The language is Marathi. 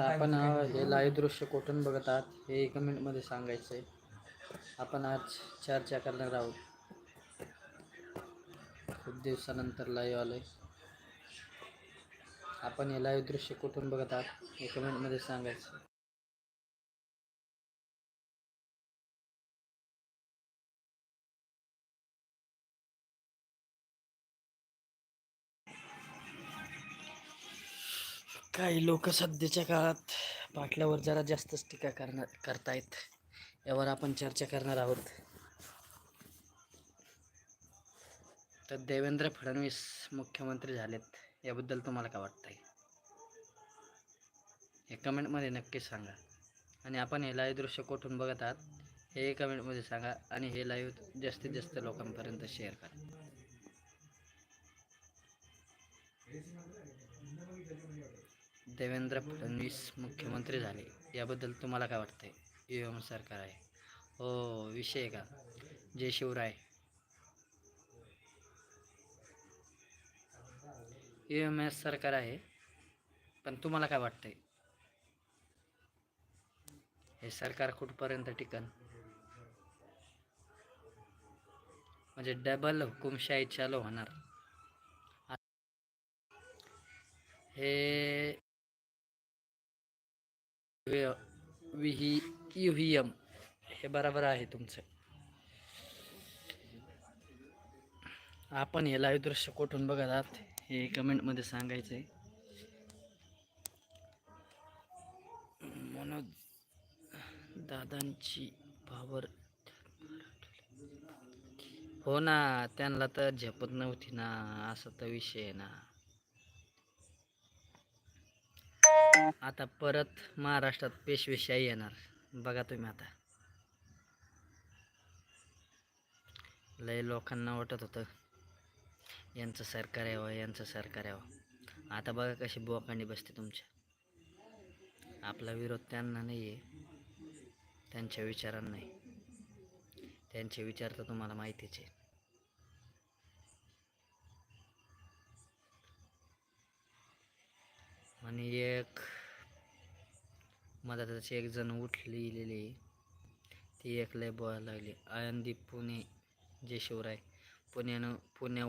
आपण हे लाईव्ह दृश्य कुठून बघत आहात हे कमेंटमध्ये सांगायचं आहे आपण आज चर्चा करणार आहोत. खूप दिवसानंतर लाईव्ह आलोय. आपण हे लाईव्ह दृश्य कुठून बघत आहात हे कमेंटमध्ये सांगायचं. काही लोक सध्याच्या काळात पाटल्यावर जरा जास्तच टीका करणार करतायत. यावर आपण चर्चा करणार आहोत. तर देवेंद्र फडणवीस मुख्यमंत्री झालेत याबद्दल तुम्हाला काय वाटतंय? हे कमेंटमध्ये नक्की सांगा. आणि आपण हे लाईव्ह दृश्य कुठून बघत आहात हे कमेंटमध्ये सांगा आणि हे लाईव्ह जास्तीत जास्त लोकांपर्यंत शेअर करा. देवेंद्र फडणवीस मुख्यमंत्री झाले याबद्दल तुम्हाला काय वाटतंय? एम सरकार आहे. हो विषय आहे का? जय शिवराय. एम एस सरकार आहे पण तुम्हाला काय वाटतंय हे सरकार कुठपर्यंत टिकन म्हणजे डबल हुकुमशाही चालू होणार हे विही युहियम हे बरोबर आहे तुमचं आपण हे लाईव्ह दृश्य कुठून बघत आहात हे कमेंटमध्ये सांगायचं आहे. मनोज दादांची भावर. हो ना त्यांना तर झेपत नव्हती ना असा तर विषय आहे ना. आता परत महाराष्ट्रात पेशवेशाही येणार. बघा तुम्ही आता. लय लोकांना वाटत होतं. यांचं सरकार यावं हो, यांचं सरकार यावं हो. आता बघा कशी बुवाकांडी बसते तुमच्या आपला विरोध त्यांना नाही आहे त्यांच्या विचारांना नाही. त्यांचे विचार तर तुम्हाला माहितीच आहे. आणि एक मधातच एक जण उठलेली ती एक लय बोलायला लागली. आळंदी पुणे जे शिवराय पुण्यानं पुण्याहून